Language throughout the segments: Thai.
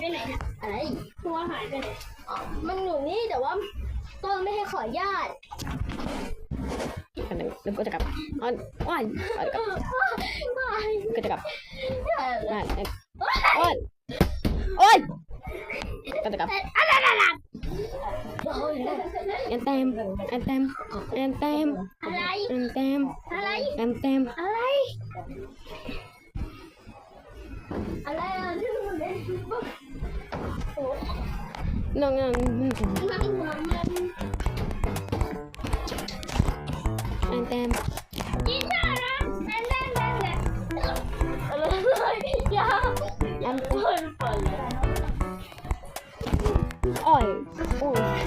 ไปไหนเนี่ยอะไรตัวหายไปไหนอ๋อมันอยู่นี่แต่ว่าต้นไม่ให้ขอญาตอันหนึ่งแล้วก็จะกลับอ้อนอ้อนอ้อนกลับก็จะกลับอ้อนอ้อนอ้อนก็จะกลับแอนเต็มแอนเต็มแอนเต็มอะไรแอนเต็มอะไรแอนเต็มอะไรอะไรอะที่มันเป็นโอ้น้องงานมันหัวมันแอนเต็มกินได้นะแน่นแน่นแน่นแน่นอะไรยาแอน เปิดเปิดเ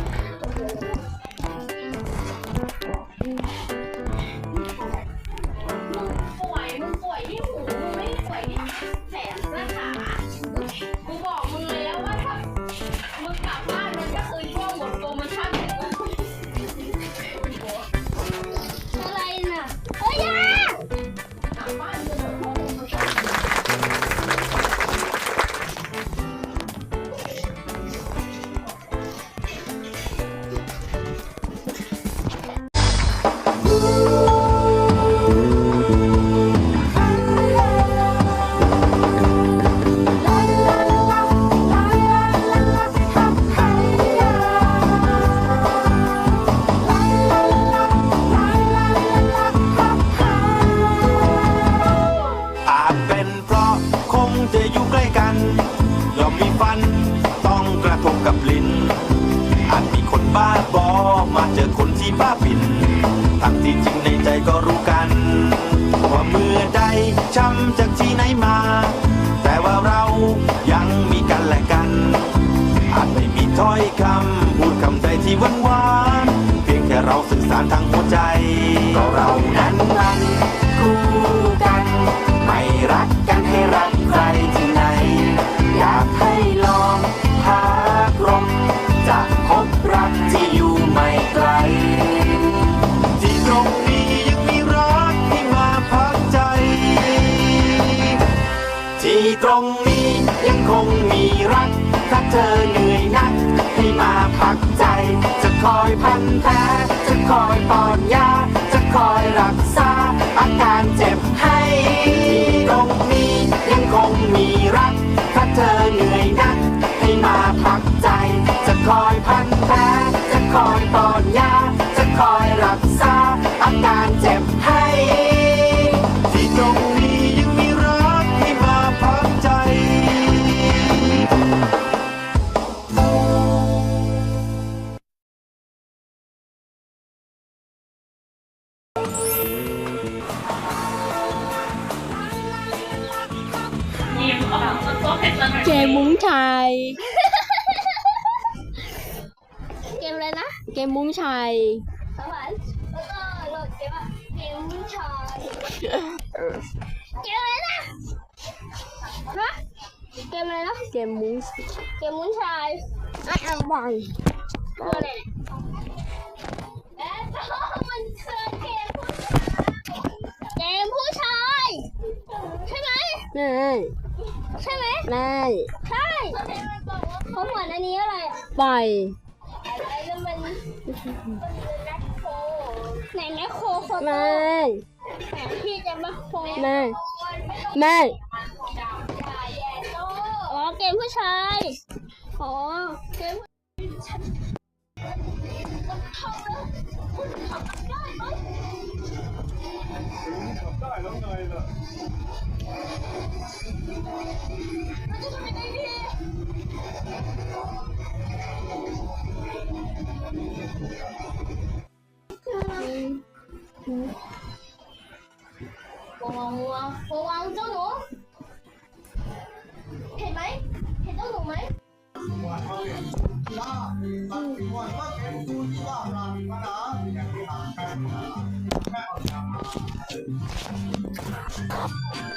ที่บ้าปินทั้งที่จริงในใจก็รู้กัน ว่าเมื่อใดช้ำจากที่ไหนมา แต่ว่าเรายังมีกันและกัน อาจไม่มีถ้อยคำพูดคำใดที่หวานหวานๆเพียงแค่เราสื่อสารทางหัวใจ ยังคงมีรัก ถ้าเธอเหนื่อยนัก ให้มาพักใจ จะคอยพันแผลจะคอยป้อนยา จะคอยรักษา อาการเจ็บให้มีตรงนี้ยังคงมีรัก ถ้าเธอเหนื่อยนัก ให้มาพักใจ จะคอยพันแผลจะคอยป้อนยา เกมมุ้งชายเกมอะไรนะเกมมุ้งชายสวรรค์แล้วก็โหลดเกมว่าเกมผู้ชายเกมอะไรนะฮะเกมอะไรนะเกมมุ้งเกมผู้ชายอะอะบอยคืออะไรเนี่ยเอ๊ะมันคือเกมผู้ชายเกมผู้ชายใช่ไหมไม่ ใช่ไหมไม่ใช่เขาเหมือนอันนี้อะไรอะปล่อยอะไรนั่นมันมันแมคโครไหนแมคโครโคโต้ไม่ไหนพี่จะแมคโครไม่ไม่อ๋อเกมผู้ชายอ๋อเกมวางวางวางวางเจ้าหนูเห็น ไหมเห็นเจ้าหนูไห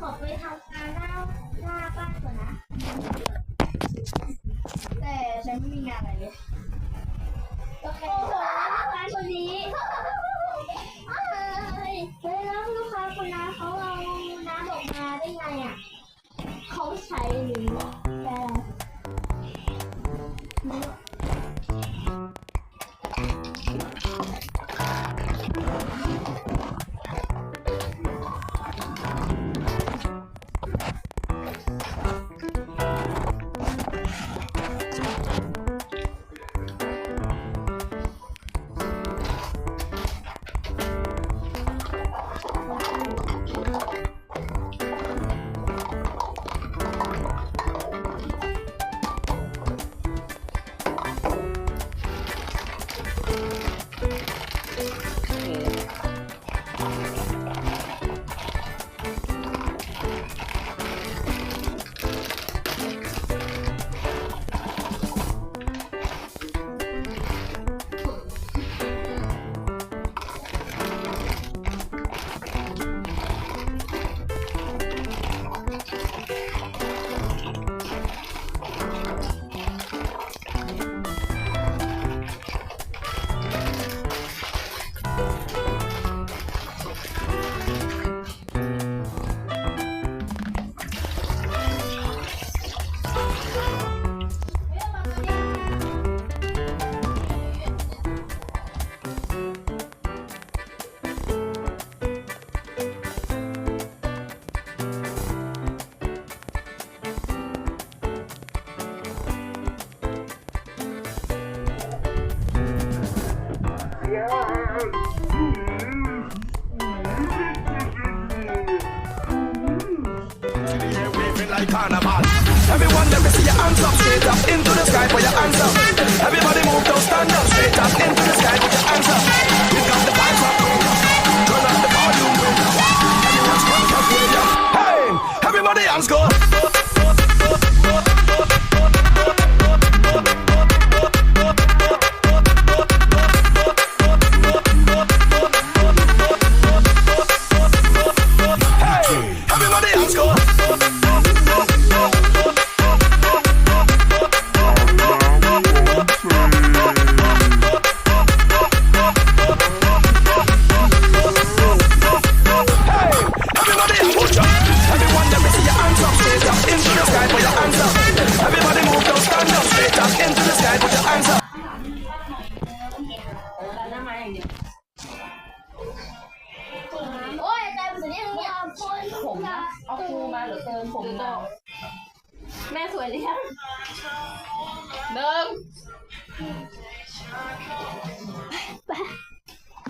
ขอไปทำงานหน้าหน้าบ้านก่อนนะ แต่ฉันไม่มีงานอะไรเลยโอเคโอ้โหลูกค้าคนนี้เฮ้ยแล้วลูกค้าคนนั้นเขาเอาน้ำออกมาได้ไงอะเขาใช้หรือแต่ Música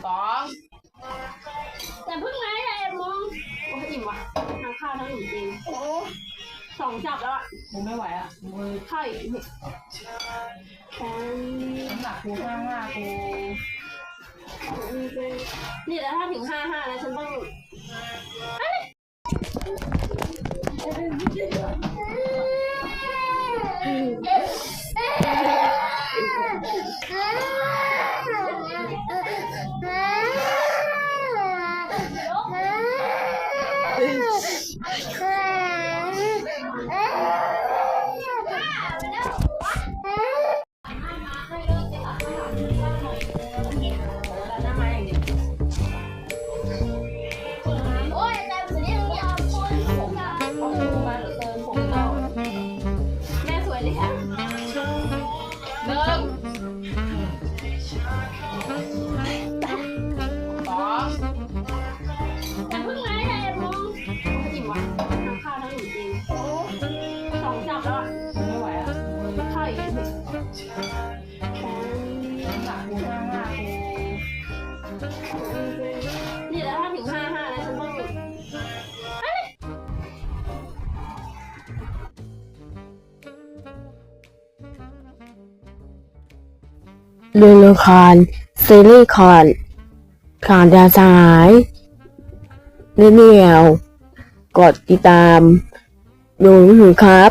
สองแต่เพิ่งมาได้มองโอ้ยอิ่มว่ะทั้งข้าวทั้งขนมจีนสองจับแล้วอะกูไม่ไหวอะมือข้าวอีกนิดน้ำหนักกูห้าห้ากูนี่แล้วถ้าถึงห้าห้าแล้วฉันต้อง ลูลูคอนซิลิคอนข่าวดาวสายเรียวกดติดตาม ดูหนูครับ